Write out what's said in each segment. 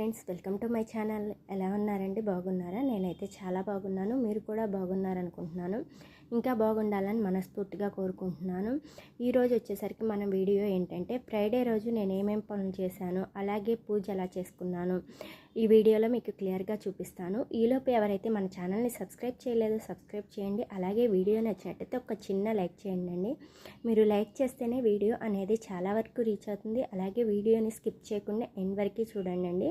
Friends welcome to my channel. ఎలా ఉన్నారండి? బాగున్నారా? నేనైతే చాలా బాగున్నాను. మీరు కూడా బాగున్నారనుకుంటున్నాను. ఇంకా బాగుండాలని మనస్ఫూర్తిగా కోరుకుంటున్నాను. ఈరోజు వచ్చేసరికి మన వీడియో ఏంటంటే ఫ్రైడే రోజు నేను ఏమేమి పనులు చేశాను అలాగే పూజ ఎలా చేసుకున్నాను ఈ వీడియోలో మీకు క్లియర్గా చూపిస్తాను. ఈలోపు ఎవరైతే మన ఛానల్ని సబ్స్క్రైబ్ చేయలేదో సబ్స్క్రైబ్ చేయండి అలాగే వీడియో నచ్చినట్టయితే ఒక చిన్న లైక్ చేయండి అండి మీరు లైక్ చేస్తేనే వీడియో అనేది చాలా వరకు రీచ్ అవుతుంది అలాగే వీడియోని స్కిప్ చేయకుండా ఎండ్ వరకు చూడండి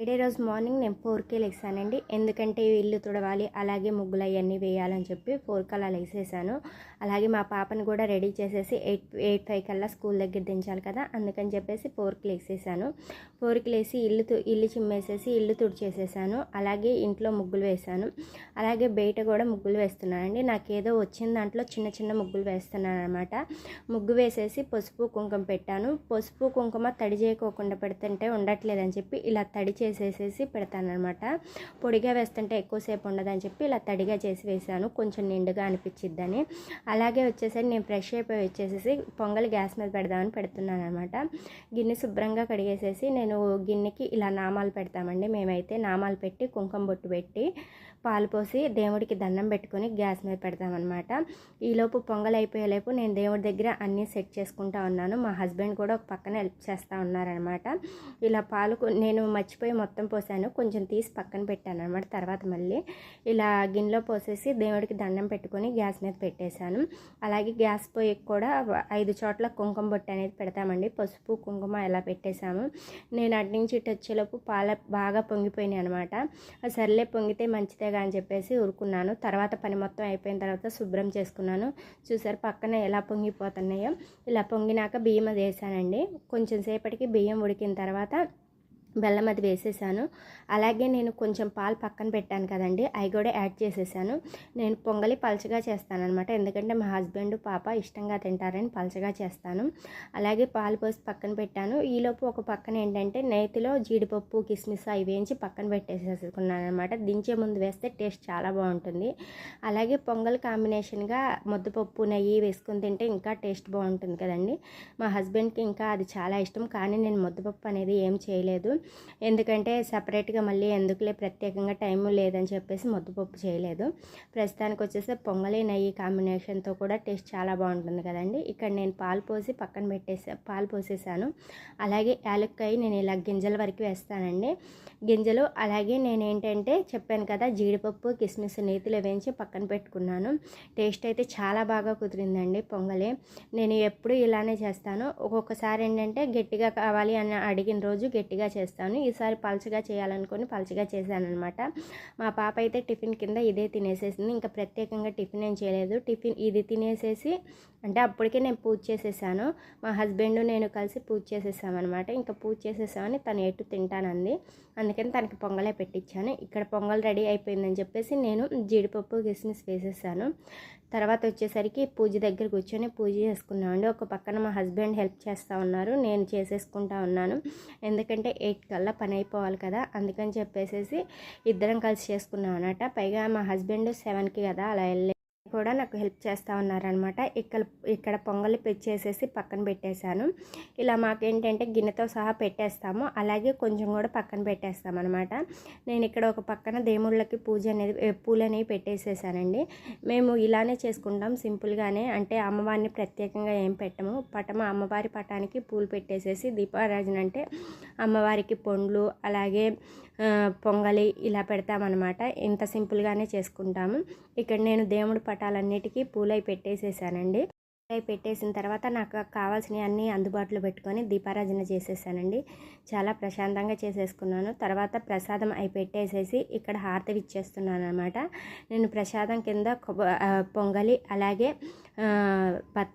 అండి ఫ్రైడే రోజు మార్నింగ్ నేను ఫోర్కే లేసానండి. ఎందుకంటే ఇల్లు తుడవాలి అలాగే ముగ్గులు అవన్నీ వేయాలని చెప్పి ఫోర్కి అలా లేసేసాను. అలాగే మా పాపని కూడా రెడీ చేసేసి ఎయిట్ ఎయిట్ ఫైవ్ కల్లా స్కూల్ దగ్గర దించాలి కదా అందుకని చెప్పేసి ఫోర్కి లేసేసాను. ఫోర్కి లేసి ఇల్లు తు ఇల్లు చిమ్మేసేసి ఇల్లు తుడిచేసేసాను. అలాగే ఇంట్లో ముగ్గులు వేసాను. అలాగే బయట కూడా ముగ్గులు వేస్తున్నానండి. నాకేదో వచ్చిన దాంట్లో చిన్న చిన్న ముగ్గులు వేస్తున్నాను అనమాట ముగ్గు వేసేసి పసుపు కుంకుమ పెట్టాను. పసుపు కుంకుమ తడి చేయకోకుండా పెడుతుంటే ఉండట్లేదని చెప్పి ఇలా తడి చేసేసేసి పెడతానమాట పొడిగా వేస్తుంటే ఎక్కువసేపు ఉండదని చెప్పి ఇలా తడిగా చేసి వేసాను కొంచెం నిండుగా అనిపించిద్దని. అలాగే వచ్చేసరి నేను ఫ్రెష్ అయిపోయి వచ్చేసేసి పొంగల్ గ్యాస్ మీద పెడదామని పెడుతున్నాను అనమాట గిన్నె శుభ్రంగా కడిగేసేసి నేను గిన్నెకి ఇలా నామాలు పెడతామండి. మేమైతే నామాలు పెట్టి కుంకుమ బొట్టు పెట్టి పాలు పోసి దేవుడికి దండం పెట్టుకొని గ్యాస్ మీద పెడతామన్నమాట. ఈలోపు పొంగల్ అయిపోయేలోపు నేను దేవుడి దగ్గర అన్నీ సెట్ చేసుకుంటా ఉన్నాను. మా హస్బెండ్ కూడా ఒక పక్కన హెల్ప్ చేస్తూ ఉన్నారనమాట ఇలా పాలు నేను మర్చిపోయి మొత్తం పోసాను. కొంచెం తీసి పక్కన పెట్టాను అనమాట తర్వాత మళ్ళీ. ఇలా గిన్నెలో పోసేసి దేవుడికి దండం పెట్టుకొని గ్యాస్ మీద పెట్టేశాను. అలాగే గ్యాస్ పొయ్యి కూడా ఐదు చోట్ల కుంకుమ బొట్టు అనేది పెడతామండి. పసుపు కుంకుమ ఇలా పెట్టేశాము. నేను అటు నుంచి ఇటు వచ్చేలోపు పాల బాగా పొంగిపోయినాయి అనమాట సర్లే పొంగితే మంచిదేగా అని చెప్పేసి ఊరుకున్నాను. తర్వాత పని మొత్తం అయిపోయిన తర్వాత శుభ్రం చేసుకున్నాను. చూసారు పక్కన ఎలా పొంగిపోతున్నాయో. ఇలా పొంగినాక బియ్యం అది వేసానండి. కొంచెం సేపటికి బియ్యం ఉడికిన తర్వాత బెల్లం అది వేసేసాను. అలాగే నేను కొంచెం పాలు పక్కన పెట్టాను కదండి అవి కూడా యాడ్ చేసేసాను. నేను పొంగలి పలచగా చేస్తాను అనమాట ఎందుకంటే మా హస్బెండ్ పాప ఇష్టంగా తింటారని పలచగా చేస్తాను. అలాగే పాలు పోసి పక్కన పెట్టాను. ఈలోపు ఒక పక్కన ఏంటంటే నేతిలో జీడిపప్పు కిస్మిస్ అవి వేయించి పక్కన పెట్టేసేసుకున్నాను అనమాట దించే ముందు వేస్తే టేస్ట్ చాలా బాగుంటుంది. అలాగే పొంగల్ కాంబినేషన్గా ముద్దపప్పు నెయ్యి వేసుకుని తింటే ఇంకా టేస్ట్ బాగుంటుంది కదండి. మా హస్బెండ్కి ఇంకా అది చాలా ఇష్టం. కానీ నేను ముద్దపప్పు అనేది ఏం చేయలేదు. ఎందుకంటే సపరేట్గా మళ్ళీ ఎందుకులే ప్రత్యేకంగా టైం లేదని చెప్పేసి ముద్దపప్పు చేయలేదు. ప్రస్తుతానికి వచ్చేసి పొంగలి నెయ్యి కాంబినేషన్తో కూడా టేస్ట్ చాలా బాగుంటుంది కదండి. ఇక్కడ నేను పాలు పోసి పక్కన పెట్టేసా పాలు పోసేసాను. అలాగే యాలక్కాయ నేను ఇలా గింజల వరకు వేస్తానండి. గింజలు అలాగే నేను ఏంటంటే చెప్పాను కదా జీడిపప్పు కిస్మిస్ నేతిలో వేయించి పక్కన పెట్టుకున్నాను. టేస్ట్ అయితే చాలా బాగా కుదిరిందండి పొంగలి. నేను ఎప్పుడు ఇలానే చేస్తాను. ఒక్కొక్కసారి ఏంటంటే గట్టిగా కావాలి అని అడిగిన రోజు గట్టిగా చేస్తాను. ఈసారి పలుచగా చేయాలనుకొని పలుచగా చేశాను అనమాట మా పాప అయితే టిఫిన్ కింద ఇదే తినేసేసింది. ఇంకా ప్రత్యేకంగా టిఫిన్ ఏం చేయలేదు. టిఫిన్ ఇది తినేసేసి అంటే అప్పటికే నేను పూజ చేసేసాను. మా హస్బెండ్ నేను కలిసి పూజ చేసేసామన్నమాట. ఇంకా పూజ చేసేసామని తను ఎటు తింటానంది. అందుకని తనకి పొంగలే పెట్టించాను ఇక్కడ పొంగల్ రెడీ అయిపోయిందని చెప్పేసి నేను జీడిపప్పు కిస్మిస్ వేసేసాను. తర్వాత వచ్చేసరికి పూజ దగ్గర కూర్చొని పూజ చేసుకున్నామండి ఒక పక్కన మా హస్బెండ్ హెల్ప్ చేస్తూ ఉన్నారు. నేను చేసేసుకుంటా ఉన్నాను. ఎందుకంటే ఎయిట్ కల్లా పని అయిపోవాలి కదా అందుకని చెప్పేసేసి ఇద్దరం కలిసి చేసుకున్నాం అనమాట పైగా మా హస్బెండ్ సెవెన్కి కదా అలా వెళ్ళి కూడా నాకు హెల్ప్ చేస్తూ ఉన్నారనమాట. ఇక్కడ ఇక్కడ పొంగలి పెచ్చేసేసి పక్కన పెట్టేశాను. ఇలా మాకేంటంటే గిన్నెతో సహా పెట్టేస్తాము. అలాగే కొంచెం కూడా పక్కన పెట్టేస్తాం అనమాట నేను ఇక్కడ ఒక పక్కన దేవుళ్ళకి పూజ అనేది పూలు అనేవి పెట్టేసేసానండి. మేము ఇలానే చేసుకుంటాం సింపుల్గానే. అంటే అమ్మవారిని ప్రత్యేకంగా ఏం పెట్టము. పటము అమ్మవారి పటానికి పూలు పెట్టేసేసి దీపారాజన అంటే అమ్మవారికి పండ్లు అలాగే పొంగలి ఇలా పెడతామన్నమాట. ఇంత సింపుల్గానే చేసుకుంటాము. ఇక్కడ నేను దేవుడి పటాలన్నిటికీ పూలై పెట్టేసేసానండి. ఫ్రై పెట్టేసిన తర్వాత నాకు కావాల్సినవి అన్నీ అందుబాటులో పెట్టుకొని దీపారాజన చేసేసానండి. చాలా ప్రశాంతంగా చేసేసుకున్నాను. తర్వాత ప్రసాదం అవి పెట్టేసేసి ఇక్కడ హారతి ఇచ్చేస్తున్నాను అనమాట నేను ప్రసాదం కింద కొబ్బ- పొంగలి అలాగే పత్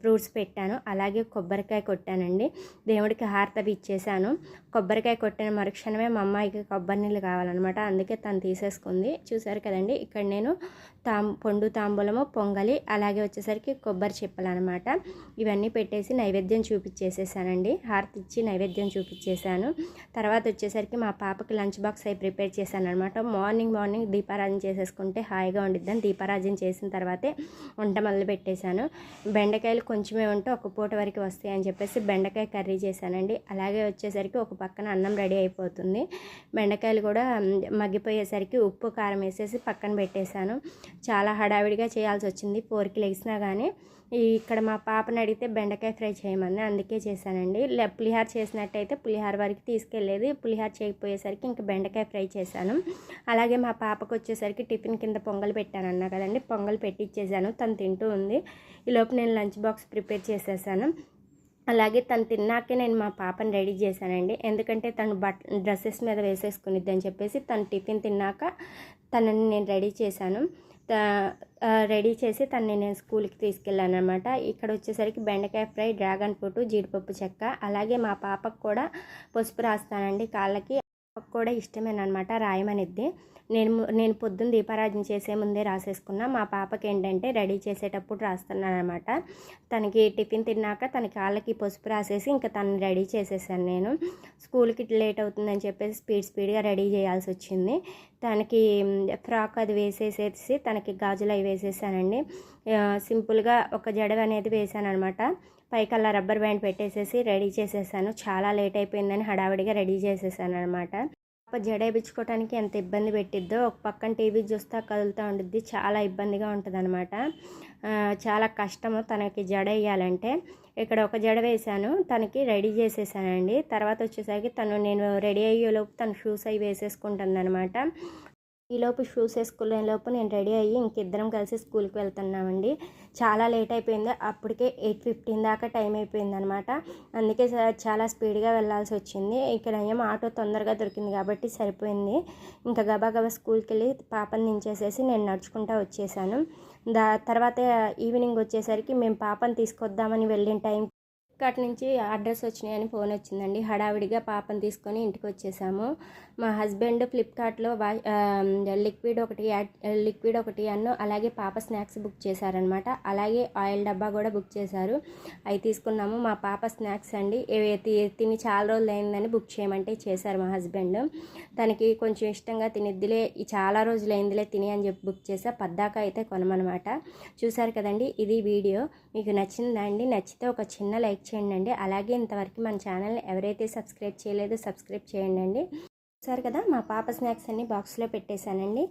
ఫ్రూట్స్ పెట్టాను. అలాగే కొబ్బరికాయ కొట్టానండి. దేవుడికి హారతవి ఇచ్చేసాను. కొబ్బరికాయ కొట్టిన మరుక్షణమే మా అమ్మాయికి కొబ్బరి నీళ్ళు కావాలన్నమాట. అందుకే తను తీసేసుకుంది. చూసారు కదండి ఇక్కడ నేను తాం పండు తాంబూలము పొంగలి అలాగే వచ్చేసరికి కొబ్బరి చిప్పలు అనమాట ఇవన్నీ పెట్టేసి నైవేద్యం చూపించేసేసానండి హారతి ఇచ్చి నైవేద్యం చూపించేశాను తర్వాత వచ్చేసరికి మా పాపకి లంచ్ బాక్స్ అయి ప్రిపేర్ చేశాను అనమాట మార్నింగ్ మార్నింగ్ దీపారాజన చేసేసుకుంటే హాయిగా ఉండిద్దని దీపారాజన చేసిన తర్వాతే వంట మొదలు పెట్టేశాను. బెండకాయలు కొంచెమే ఉంటే ఒక పూట వరకు వస్తాయని చెప్పేసి బెండకాయ కర్రీ చేశానండి. అలాగే వచ్చేసరికి ఒక పక్కన అన్నం రెడీ అయిపోతుంది. బెండకాయలు కూడా మగ్గిపోయేసరికి ఉప్పు కారం వేసేసి పక్కన పెట్టేశాను. చాలా హడావిడిగా చేయాల్సి వచ్చింది. ఫోర్కి లెగిసినా కానీ ఇక్కడ మా పాపని అడిగితే బెండకాయ ఫ్రై చేయమని అందుకే చేశానండి. పులిహార చేసినట్టయితే పులిహార వరకు తీసుకెళ్ళేది. పులిహార చేయకపోయేసరికి ఇంకా బెండకాయ ఫ్రై చేశాను. అలాగే మా పాపకు వచ్చేసరికి టిఫిన్ కింద పొంగల్ పెట్టాను అన్నా కదండి. పొంగల్ పెట్టిచ్చేసాను. తను తింటూ ఉంది. ఈలోపు నేను లంచ్ బాక్స్ ప్రిపేర్ చేసేసాను. అలాగే తను తిన్నాకే నేను మా పాపని రెడీ చేశానండి. ఎందుకంటే తను బట్ డ్రెస్సెస్ మీద వేసేసుకునిద్ది అని చెప్పేసి తను టిఫిన్ తిన్నాక తనని నేను రెడీ చేశాను. రెడీ చేసి తనని నేను స్కూల్కి తీసుకెళ్ళాను అనమాట ఇక్కడ వచ్చేసరికి బెండకాయ ఫ్రై డ్రాగన్ ఫ్రూట్ జీడిపప్పు చెక్క అలాగే మా పాపకు కూడా పసుపు రాస్తానండి. కాళ్ళకి కూడా ఇష్టమేనమాట రాయమనిద్ది. నేను నేను పొద్దున్న దీపారాజన చేసే ముందే రాసేసుకున్నా. మా పాపకి ఏంటంటే రెడీ చేసేటప్పుడు రాస్తున్నాను అనమాట తనకి టిఫిన్ తిన్నాక తన కాళ్ళకి పసుపు రాసేసి ఇంకా తను రెడీ చేసేసాను నేను. స్కూల్కి లేట్ అవుతుందని చెప్పేసి స్పీడ్ స్పీడ్గా రెడీ చేయాల్సి వచ్చింది. తనకి ఫ్రాక్ అది వేసేసేసి తనకి గాజులు అవి వేసేసానండి. సింపుల్గా ఒక జడవ అనేది వేసాను అనమాట పైకల్లా రబ్బర్ బ్యాండ్ పెట్టేసేసి రెడీ చేసేసాను. చాలా లేట్ అయిపోయిందని హడావిడిగా రెడీ చేసేసాను అనమాట పాప జడేపించుకోవడానికి ఎంత ఇబ్బంది పెట్టిద్దో ఒక పక్కన టీవీ చూస్తా కదులుతూ ఉండిద్ది చాలా ఇబ్బందిగా ఉంటుంది అనమాట చాలా కష్టము తనకి జడ వేయాలంటే ఇక్కడ ఒక జడ వేసాను తనకి రెడీ చేసేసానండి. తర్వాత వచ్చేసరికి తను నేను రెడీ అయ్యేలోపు తను షూస్ అవి వేసేసుకుంటుంది అనమాట ఈలోపు షూస్ వేసుకునే లోపు నేను రెడీ అయ్యి ఇంకిద్దరం కలిసి స్కూల్కి వెళ్తున్నామండి. చాలా లేట్ అయిపోయింది. అప్పటికే ఎయిట్ ఫిఫ్టీన్ దాకా టైం అయిపోయింది అనమాట అందుకే చాలా స్పీడ్గా వెళ్ళాల్సి వచ్చింది. ఇక్కడ ఏమో ఆటో తొందరగా దొరికింది కాబట్టి సరిపోయింది. ఇంకా గబాగబా గబా స్కూల్కి వెళ్ళి పాపని దించేసేసి నేను నడుచుకుంటా వచ్చేసాను. దా తర్వాత ఈవినింగ్ వచ్చేసరికి మేము పాపని తీసుకొద్దామని వెళ్ళిన టైం ఫ్లిప్కార్ట్ నుంచి అడ్రస్ వచ్చినాయని ఫోన్ వచ్చిందండి. హడావిడిగా పాపను తీసుకొని ఇంటికి వచ్చేసాము. మా హస్బెండ్ ఫ్లిప్కార్ట్లో వా లిక్విడ్ ఒకటి యాడ్ లిక్విడ్ ఒకటి అన్ను అలాగే పాప స్నాక్స్ బుక్ చేశారనమాట అలాగే ఆయిల్ డబ్బా కూడా బుక్ చేశారు. అవి తీసుకున్నాము. మా పాప స్నాక్స్ అండి. తిని చాలా రోజులు అయిందని బుక్ చేయమంటే చేశారు మా హస్బెండ్. తనకి కొంచెం ఇష్టంగా తినిద్దిలే చాలా రోజులు అయిందిలే తిని అని చెప్పి బుక్ చేశా. పద్దాక అయితే కొనమనమాట చూసారు కదండి ఇది వీడియో. మీకు నచ్చిందండి నచ్చితే ఒక చిన్న లైక్ చేయండి అలాగే ఇంతవరకు మన ఛానల్ని ఎవరైతే సబ్స్క్రైబ్ చేయలేదో సబ్స్క్రైబ్ చేయండి చూసారు కదా మా పాప స్నాక్స్ అన్ని బాక్స్లో పెట్టేశానండి.